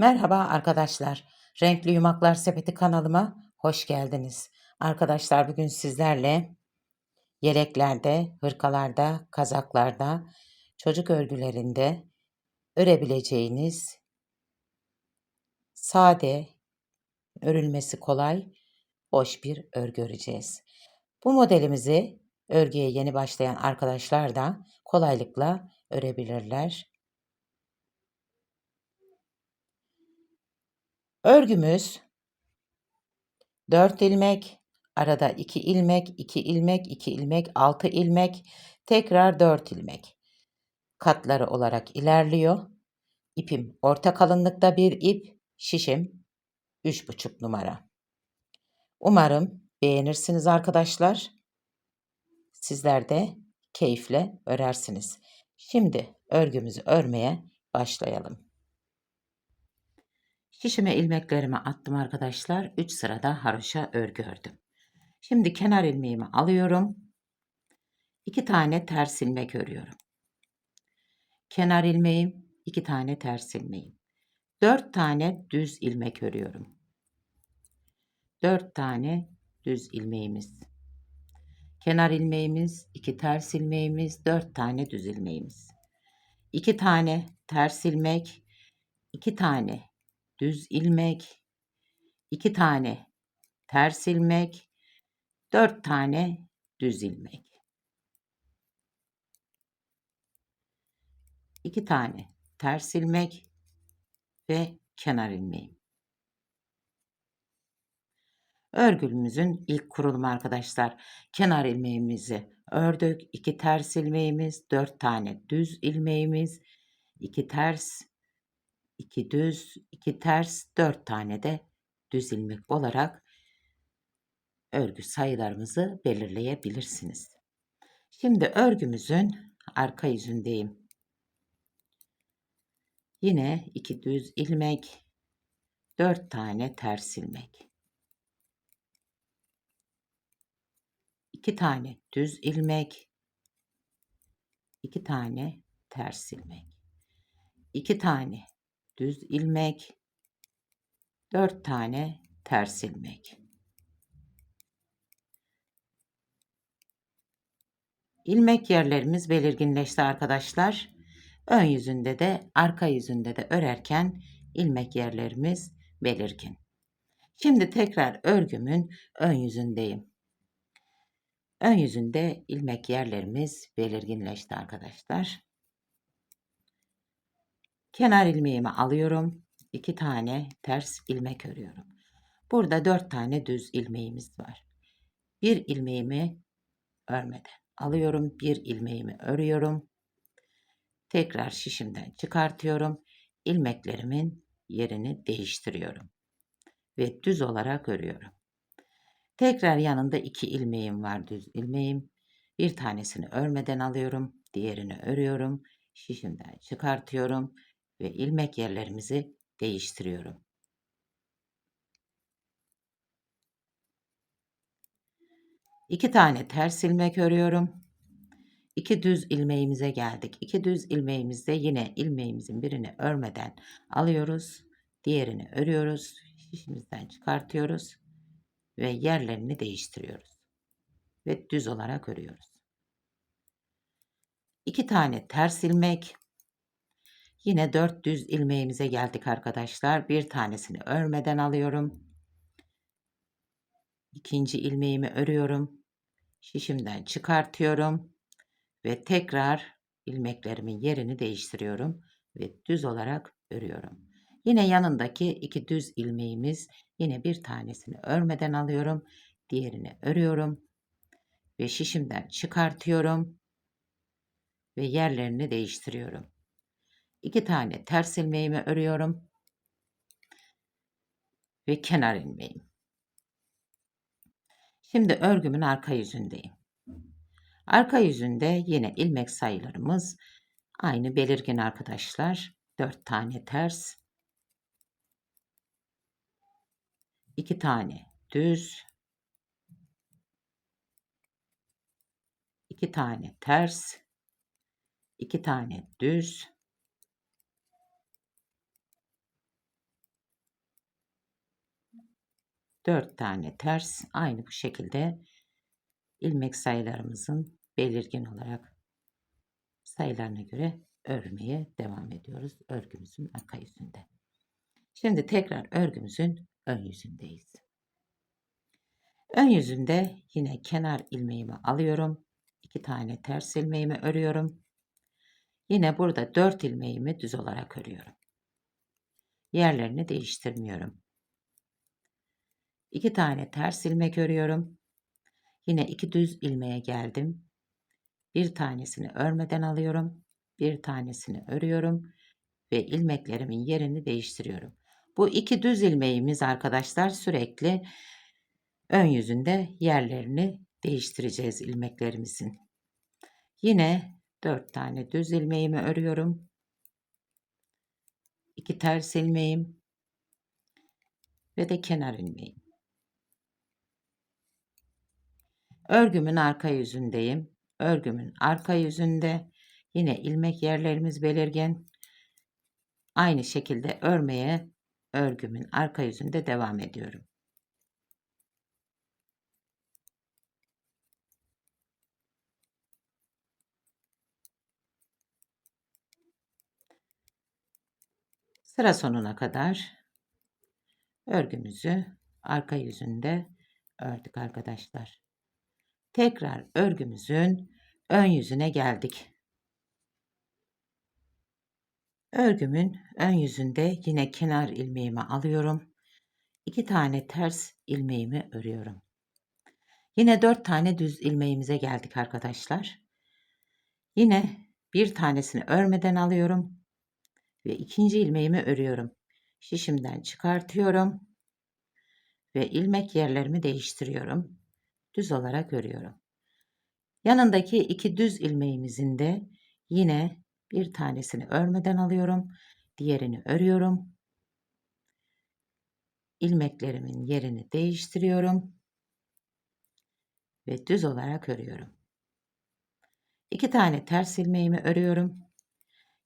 Merhaba arkadaşlar. Renkli Yumaklar Sepeti kanalıma hoş geldiniz. Arkadaşlar bugün sizlerle yeleklerde, hırkalarda, kazaklarda, çocuk örgülerinde örebileceğiniz sade, örülmesi kolay, hoş bir örgü öreceğiz. Bu modelimizi örgüye yeni başlayan arkadaşlar da kolaylıkla örebilirler. Örgümüz 4 ilmek, arada 2 ilmek, 2 ilmek, 2 ilmek, 6 ilmek, tekrar 4 ilmek katları olarak ilerliyor. İpim orta kalınlıkta bir ip, şişim 3,5 numara. Umarım beğenirsiniz arkadaşlar. Sizler de keyifle örersiniz. Şimdi örgümüzü örmeye başlayalım. Şişime ilmeklerimi attım arkadaşlar. 3 sırada haroşa örgü ördüm. Şimdi kenar ilmeğimi alıyorum. 2 tane ters ilmek örüyorum. Kenar ilmeğim, 2 tane ters ilmeğim. 4 tane düz ilmek örüyorum. 4 tane düz ilmeğimiz. Kenar ilmeğimiz, 2 ters ilmeğimiz, 4 tane düz ilmeğimiz. 2 tane ters ilmek, 2 tane düz ilmek, 2 tane ters ilmek, 4 tane düz ilmek. 2 tane ters ilmek ve kenar ilmeğim. Örgümüzün ilk kurulumu arkadaşlar. Kenar ilmeğimizi ördük. 2 ters ilmeğimiz, 4 tane düz ilmeğimiz, 2 ters 2 düz, 2 ters, 4 tane de düz ilmek olarak örgü sayılarımızı belirleyebilirsiniz. Şimdi örgümüzün arka yüzündeyim. Yine 2 düz ilmek, 4 tane ters ilmek. 2 tane düz ilmek, 2 tane ters ilmek. 2 tane düz ilmek, 4 tane ters ilmek. İlmek yerlerimiz belirginleşti arkadaşlar. Ön yüzünde de arka yüzünde de örerken ilmek yerlerimiz belirgin. Şimdi tekrar örgümün ön yüzündeyim. Ön yüzünde ilmek yerlerimiz belirginleşti arkadaşlar. Kenar ilmeğimi alıyorum. 2 tane ters ilmek örüyorum. Burada 4 tane düz ilmeğimiz var. Bir ilmeğimi örmeden alıyorum. Bir ilmeğimi örüyorum. Tekrar şişimden çıkartıyorum. İlmeklerimin yerini değiştiriyorum. Ve düz olarak örüyorum. Tekrar yanında iki ilmeğim var düz ilmeğim. Bir tanesini örmeden alıyorum. Diğerini örüyorum. Şişimden çıkartıyorum ve ilmek yerlerimizi değiştiriyorum. İki tane ters ilmek örüyorum. İki düz ilmeğimize geldik. İki düz ilmeğimizde yine ilmeğimizin birini örmeden alıyoruz. Diğerini örüyoruz. Şişimizden çıkartıyoruz ve yerlerini değiştiriyoruz. Ve düz olarak örüyoruz. İki tane ters ilmek Yine 4 düz ilmeğimize geldik arkadaşlar. Bir tanesini örmeden alıyorum. İkinci ilmeğimi örüyorum. Şişimden çıkartıyorum ve tekrar ilmeklerimin yerini değiştiriyorum ve düz olarak örüyorum. Yine yanındaki iki düz ilmeğimiz yine bir tanesini örmeden alıyorum. Diğerini örüyorum ve şişimden çıkartıyorum ve yerlerini değiştiriyorum. 2 tane ters ilmeğimi örüyorum. Ve kenar ilmeğim. Şimdi örgümün arka yüzündeyim. Arka yüzünde yine ilmek sayılarımız aynı belirgin arkadaşlar. 4 tane ters. 2 tane düz. 2 tane ters. 2 tane düz. 4 tane ters aynı bu şekilde ilmek sayılarımızın belirgin olarak sayılarına göre örmeye devam ediyoruz örgümüzün arka yüzünde. Şimdi tekrar örgümüzün ön yüzündeyiz. Ön yüzünde yine kenar ilmeğimi alıyorum. 2 tane ters ilmeğimi örüyorum. Yine burada 4 ilmeğimi düz olarak örüyorum. Yerlerini değiştirmiyorum. 2 tane ters ilmek örüyorum. Yine iki düz ilmeğe geldim. Bir tanesini örmeden alıyorum. Bir tanesini örüyorum ve ilmeklerimin yerini değiştiriyorum. Bu iki düz ilmeğimiz arkadaşlar sürekli ön yüzünde yerlerini değiştireceğiz ilmeklerimizin. Yine 4 tane düz ilmeğimi örüyorum. 2 ters ilmeğim ve de kenar ilmeğim. Örgümün arka yüzündeyim. Örgümün arka yüzünde yine ilmek yerlerimiz belirgin. Aynı şekilde örmeye örgümün arka yüzünde devam ediyorum. Sıra sonuna kadar örgümüzü arka yüzünde ördük arkadaşlar. Tekrar örgümüzün ön yüzüne geldik. Örgümün ön yüzünde yine kenar ilmeğimi alıyorum. İki tane ters ilmeğimi örüyorum. Yine dört tane düz ilmeğimize geldik arkadaşlar. Yine bir tanesini örmeden alıyorum ve ikinci ilmeğimi örüyorum. Şişimden çıkartıyorum ve ilmek yerlerimi değiştiriyorum. Düz olarak örüyorum. Yanındaki iki düz ilmeğimizin de yine bir tanesini örmeden alıyorum. Diğerini örüyorum. ilmeklerimin yerini değiştiriyorum ve düz olarak örüyorum. İki tane ters ilmeğimi örüyorum.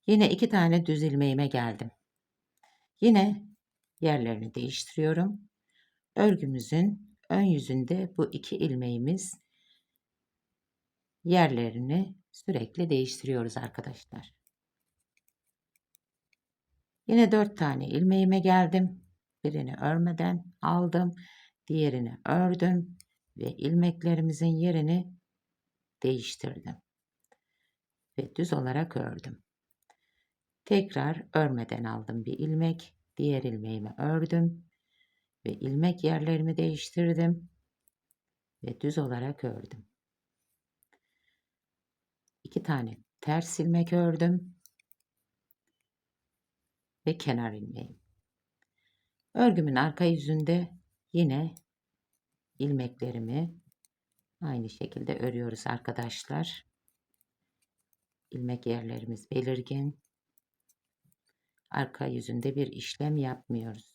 Yine iki tane düz ilmeğime geldim. Yine yerlerini değiştiriyorum. Örgümüzün ön yüzünde bu iki ilmeğimiz yerlerini sürekli değiştiriyoruz arkadaşlar. Yine dört tane ilmeğime geldim. Birini örmeden aldım. Diğerini ördüm ve ilmeklerimizin yerini değiştirdim. Ve düz olarak ördüm. Tekrar örmeden aldım bir ilmek. Diğer ilmeğimi ördüm ve ilmek yerlerimi değiştirdim ve düz olarak ördüm. İki tane ters ilmek ördüm ve kenar ilmeğim. Örgümün arka yüzünde yine ilmeklerimi aynı şekilde örüyoruz arkadaşlar. İlmek yerlerimiz belirgin. Arka yüzünde bir işlem yapmıyoruz.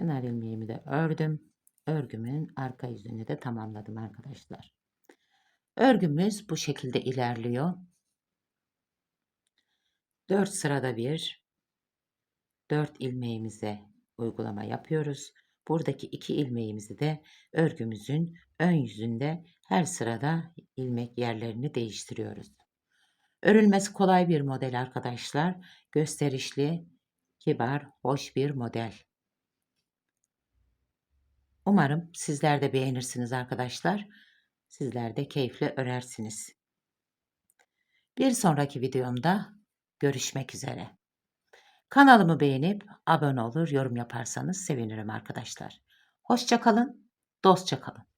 Kenar ilmeğimi de ördüm. Örgümün arka yüzünü de tamamladım arkadaşlar. Örgümüz bu şekilde ilerliyor. 4 sırada bir 4 ilmeğimize uygulama yapıyoruz. Buradaki iki ilmeğimizi de örgümüzün ön yüzünde her sırada ilmek yerlerini değiştiriyoruz. Örülmesi kolay bir model arkadaşlar. Gösterişli, kibar, hoş bir model. Umarım sizler de beğenirsiniz arkadaşlar. Sizler de keyifle örersiniz. Bir sonraki videomda görüşmek üzere. Kanalımı beğenip abone olur, yorum yaparsanız sevinirim arkadaşlar. Hoşça kalın, dostça kalın.